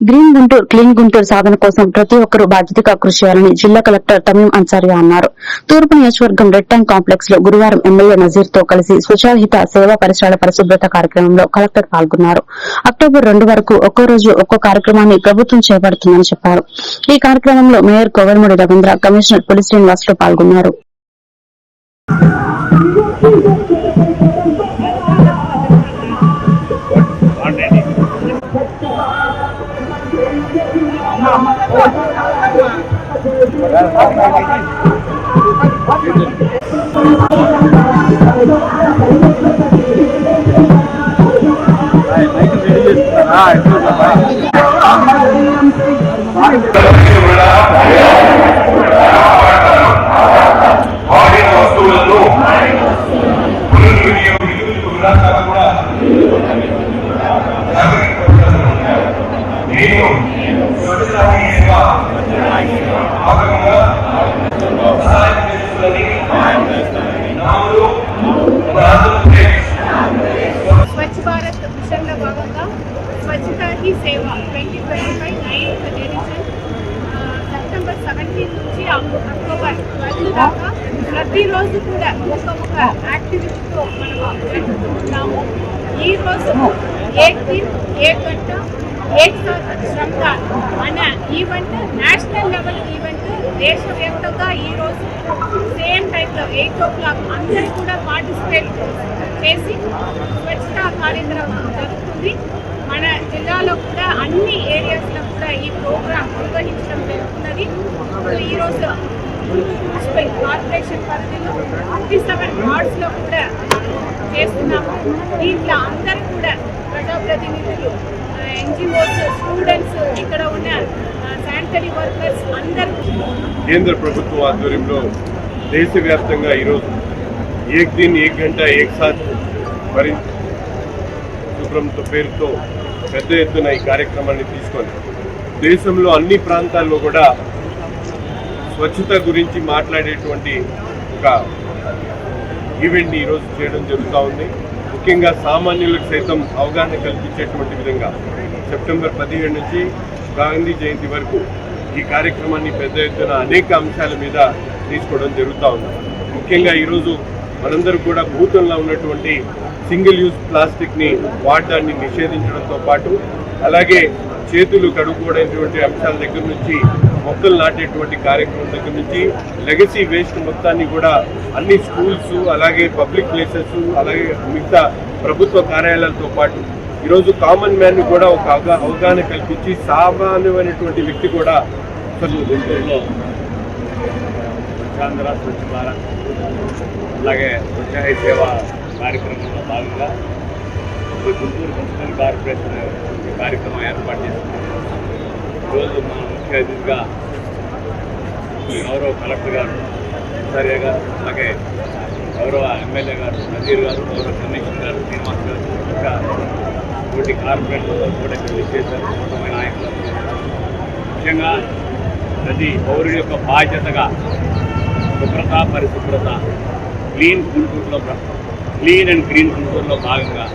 Green Guntur clean Guntur సాధన కోసం ప్రతి ఒక్కరూ బాధ్యతగా కృషి చేయాలని జిల్లా కలెక్టర్ తమీం అన్సారియా అన్నారు. తూర్పు నియోజకవర్గం రెడ్ ట్యాంక్ కాంప్లెక్స్లో గురువారం ఎమ్మెల్యే నజీర్తో కలిసి స్వచ్ఛాహిత సేవా పరిసరాల పరిశుభ్రత కార్యక్రమంలో కలెక్టర్ పాల్గొన్నారు. అక్టోబర్ రెండు వరకు ఒక్కో రోజు ఒక్కో కార్యక్రమాన్ని ప్రభుత్వం చేపడుతుందని చెప్పారు. ఈ కార్యక్రమంలో మేయర్ కోవెలమూడి రవీంద్ర కమిషనర్ పులి శ్రీనివాసులు పాల్గొన్నారు. Amen. స్వచ్ఛ భారత్ మిషన్లో భాగంగా Swachhata Hi Seva twenty twenty five ninth edition September seventeen నుంచి అక్టోబర్ ట్వెల్వ్ దాకా ప్రతిరోజు కూడా ఒక ఒక యాక్టివిటీతో మనం జరుపుకుంటున్నాము ఈ రోజు ఏక్ దిన్ ఏక్ గంట ఏక్ సాత్ దేశవ్యాప్తంగా ఈరోజు సేమ్ టైంలో ఎయిట్ ఓ క్లాక్ అందరూ కూడా పార్టిసిపేట్ చేసి స్వచ్ఛతా కార్యక్రమం జరుగుతుంది. మన జిల్లాలో కూడా అన్ని ఏరియాస్లో కూడా ఈ ప్రోగ్రాం నిర్వహించడం జరుగుతున్నది. ఈరోజు మున్సిపల్ కార్పొరేషన్ పరిధిలో ఫిఫ్టీ సెవెన్ వార్డ్స్లో కూడా చేస్తున్నాము. దీంట్లో అందరూ కూడా ప్రజాప్రతినిధులు ఎన్జిఓస్ స్టూడెంట్స్ ఇక్కడ ఉన్న శానిటరీ వర్కర్స్ అందరూ కేంద్ర ప్రభుత్వం ఆధ్వర్యంలో దేశవ్యాప్తంగా ఈరోజు ఏక్ దిన్ ఏక్ గంట ఏక్ సాత్ మరి శుభ్రంతో పేరుతో పెద్ద ఎత్తున ఈ కార్యక్రమాన్ని తీసుకొని దేశంలో అన్ని ప్రాంతాల్లో కూడా స్వచ్ఛత గురించి మాట్లాడేటువంటి ఒక ఈవెంట్ ఈరోజు చేయడం జరుగుతూ ఉంది. ముఖ్యంగా సామాన్యులకు సైతం అవగాహన కల్పించేటువంటి విధంగా సెప్టెంబర్ పదిహేడు నుంచి గాంధీ జయంతి వరకు ఈ కార్యక్రమాన్ని పెద్ద ఎత్తున అనేక అంశాల మీద తీసుకోవడం జరుగుతూ ఉంది. ముఖ్యంగా ఈరోజు మనందరూ కూడా భూతంలో ఉన్నటువంటి సింగిల్ యూజ్ ప్లాస్టిక్ని వాడడాన్ని నిషేధించడంతో పాటు అలాగే చేతులు కడుక్కోవడమైనటువంటి అంశాల దగ్గర నుంచి మొక్కలు నాటేటువంటి కార్యక్రమం దగ్గర నుంచి లెగసీ వేస్ట్ మొత్తాన్ని కూడా అన్ని స్కూల్స్ అలాగే పబ్లిక్ ప్లేసెస్ అలాగే మిగతా ప్రభుత్వ కార్యాలయాలతో పాటు ఈరోజు కామన్ మ్యాన్ కూడా ఒక అవగా- అవగాహన కల్పించి సామాన్యమైనటువంటి వ్యక్తి కూడా అసలు గుంటూరులో స్వచ్ఛాంధ్ర స్వచ్ఛ భారత్ అలాగే స్వచ్ఛాయ సేవ కార్యక్రమంలో భాగంగా గుంటూరు మున్సిపల్ కార్పొరేషన్ కార్యక్రమం ఏర్పాటు చేసింది ఈరోజు మనం ముఖ్య అతిథిగా గౌరవ కలెక్టర్ గారు సరే గారు అలాగే గౌరవ ఎమ్మెల్యే గారు నజీర్ గారు గౌరవ కమిషనర్ గారు శ్రీనివాస్ గారు ఇంకా తోటి కార్పొరేటర్లతో కూడా ఇక్కడ విచ్చేశారు మొత్తమైన నాయకులు. ముఖ్యంగా ప్రతి పౌరుడి యొక్క బాధ్యతగా శుభ్రత పరిశుభ్రత క్లీన్ గుంటూరులో క్లీన్ అండ్ గ్రీన్ గుంటూరులో భాగంగా